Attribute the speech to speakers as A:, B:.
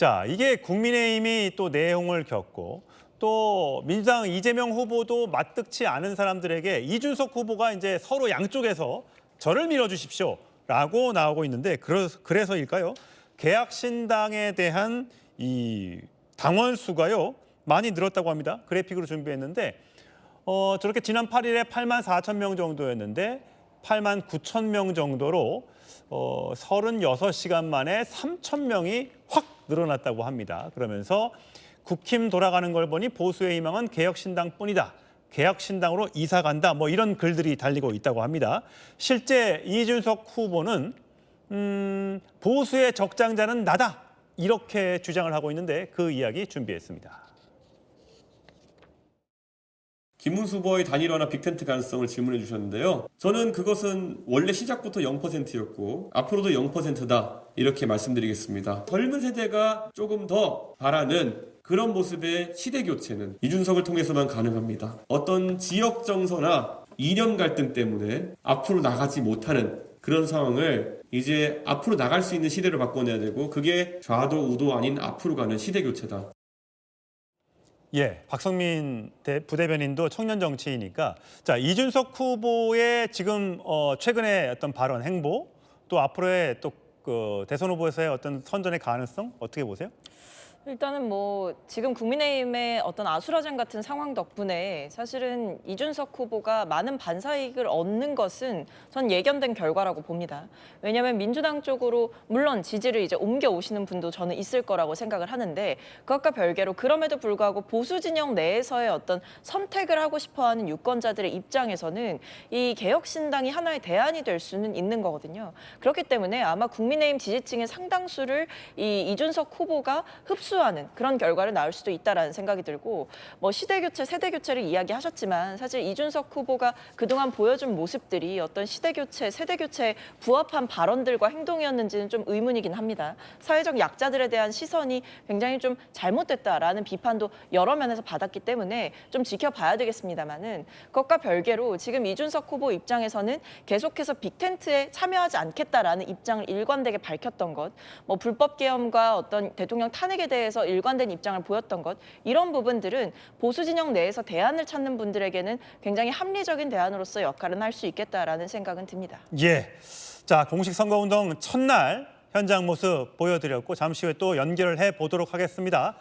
A: 자, 이게 국민의힘이 또 내용을 겪고 또 민주당 이재명 후보도 맞득치 않은 사람들에게 이준석 후보가 이제 서로 양쪽에서 저를 밀어주십시오 라고 나오고 있는데 그러, 그래서 일까요? 계약신당에 대한 이 당원 수가요 많이 늘었다고 합니다. 그래픽으로 준비했는데 어, 저렇게 지난 8일에 8만 4천 명 정도였는데 8만 9천 명 정도로 어, 36시간 만에 3천 명이 확 늘어났다고 합니다. 그러면서 국힘 돌아가는 걸 보니 보수의 희망은 개혁신당뿐이다. 개혁신당으로 이사 간다. 뭐 이런 글들이 달리고 있다고 합니다. 실제 이준석 후보는 음, 보수의 적장자는 나다. 이렇게 주장을 하고 있는데 그 이야기 준비했습니다.
B: 김문수 후보의 단일화나 빅텐트 가능성을 질문해 주셨는데요. 저는 그것은 원래 시작부터 0%였고 앞으로도 0%다 이렇게 말씀드리겠습니다. 젊은 세대가 조금 더 바라는 그런 모습의 시대 교체는 이준석을 통해서만 가능합니다. 어떤 지역 정서나 이념 갈등 때문에 앞으로 나가지 못하는 그런 상황을 이제 앞으로 나갈 수 있는 시대로 바꿔내야 되고 그게 좌도 우도 아닌 앞으로 가는 시대 교체다.
A: 예, 박성민 대, 부대변인도 청년 정치이니까 자 이준석 후보의 지금 어, 최근의 어떤 발언 행보 또 앞으로의 또 그 대선 후보에서의 어떤 선전의 가능성 어떻게 보세요?
C: 일단은 뭐 지금 국민의힘의 어떤 아수라장 같은 상황 덕분에 사실은 이준석 후보가 많은 반사이익을 얻는 것은 전 예견된 결과라고 봅니다. 왜냐하면 민주당 쪽으로 물론 지지를 이제 옮겨 오시는 분도 저는 있을 거라고 생각을 하는데 그것과 별개로 그럼에도 불구하고 보수 진영 내에서의 어떤 선택을 하고 싶어하는 유권자들의 입장에서는 이 개혁신당이 하나의 대안이 될 수는 있는 거거든요. 그렇기 때문에 아마 국민의힘 지지층의 상당수를 이 이준석 후보가 흡수 하는 그런 결과를 낳을 수도 있다라는 생각이 들고 뭐 시대 교체, 세대 교체를 이야기하셨지만 사실 이준석 후보가 그동안 보여준 모습들이 어떤 시대 교체, 세대 교체에 부합한 발언들과 행동이었는지는 좀 의문이긴 합니다. 사회적 약자들에 대한 시선이 굉장히 좀 잘못됐다라는 비판도 여러 면에서 받았기 때문에 좀 지켜봐야 되겠습니다만은 그것과 별개로 지금 이준석 후보 입장에서는 계속해서 빅텐트에 참여하지 않겠다라는 입장을 일관되게 밝혔던 것, 뭐 불법 계엄과 어떤 대통령 탄핵에 대해서 일관된 입장을 보였던 것 이런 부분들은 보수 진영 내에서 대안을 찾는 분들에게는 굉장히 합리적인 대안으로서 역할은 할 수 있겠다라는 생각은 듭니다.
A: 예, 자 공식 선거운동 첫날 현장 모습 보여드렸고 잠시 후에 또 연결을 해 보도록 하겠습니다.